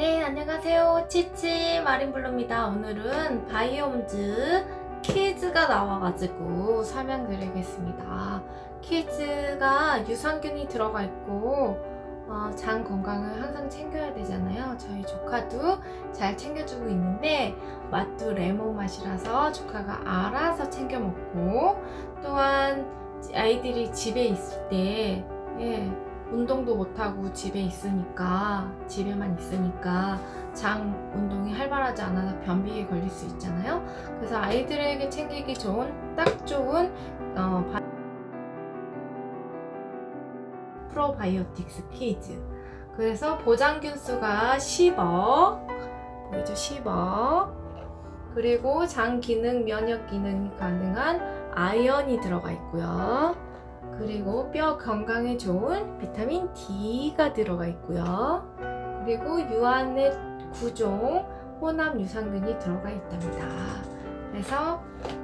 네, 안녕하세요. 치치 마린블루입니다. 오늘은 바이옴즈 키즈가 나와가지고 설명드리겠습니다. 키즈가 유산균이 들어가 있고, 어, 장 건강을 항상 챙겨야 되잖아요. 저희 조카도 잘 챙겨주고 있는데, 맛도 레몬 맛이라서 조카가 알아서 챙겨 먹고, 또한 아이들이 집에 있을 때, 예, 운동도 못하고 집에 있으니까 집에만 있으니까 장 운동이 활발하지 않아서 변비에 걸릴 수 있잖아요. 그래서 아이들에게 챙기기 좋은 딱 좋은 어, 바... 프로바이오틱스 키즈. 그래서 보장균 수가 10억 보이죠 10억 그리고 장 기능 면역 기능이 가능한 아연이 들어가 있고요. 그리고 뼈 건강에 좋은 비타민 D가 들어가 있고요. 그리고 유한의 구종 혼합 유산균이 들어가 있답니다. 그래서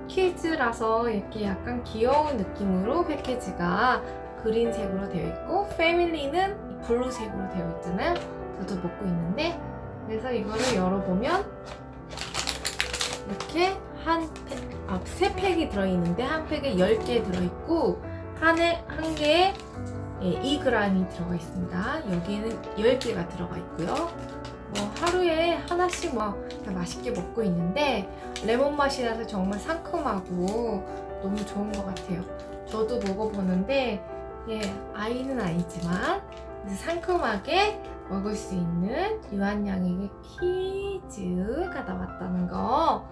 키즈라서 이렇게 약간 귀여운 느낌으로 패키지가 그린색으로 되어 있고 패밀리는 블루색으로 되어 있잖아요. 저도 먹고 있는데 그래서 이거를 열어보면 이렇게 한 팩, 아, 세 팩이 들어있는데 한 팩에 10개 들어있고 한, 해, 한 개에 예, 2g이 들어가 있습니다. 여기에는 10개가 들어가 있고요. 뭐 하루에 하나씩 뭐 맛있게 먹고 있는데 레몬 맛이 나서 정말 상큼하고 너무 좋은 것 같아요. 저도 먹어보는데 예, 아이는 아니지만 상큼하게 먹을 수 있는 유한양에게 키즈가 나왔다는 거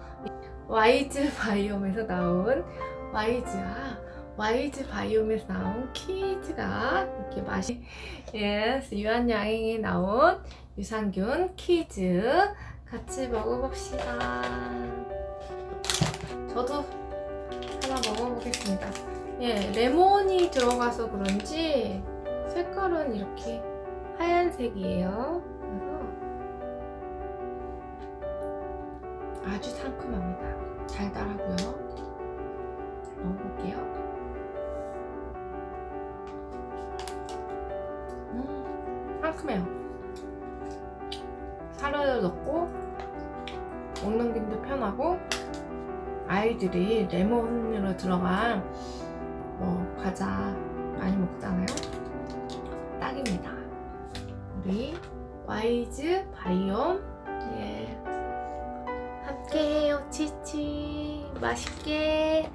와이즈 바이옴에서 나온 와이즈 아와 이즈 바이옴에서 나온 키즈가 이렇게 맛이 예 유한양행에 나온 유산균 키즈 같이 먹어봅시다. 저도 하나 먹어보겠습니다. 예 레몬이 들어가서 그런지 색깔은 이렇게 하얀색이에요. 그래서 아주 상큼합니다. 달달하고요. 먹어볼게요 음, 상큼해요. 사료를 넣고 먹는 김도 편하고 아이들이 레몬으로 들어간 뭐 과자 많이 먹잖아요. 딱입니다. 우리 와이즈 바이옴 예 함께해요 치치 맛있게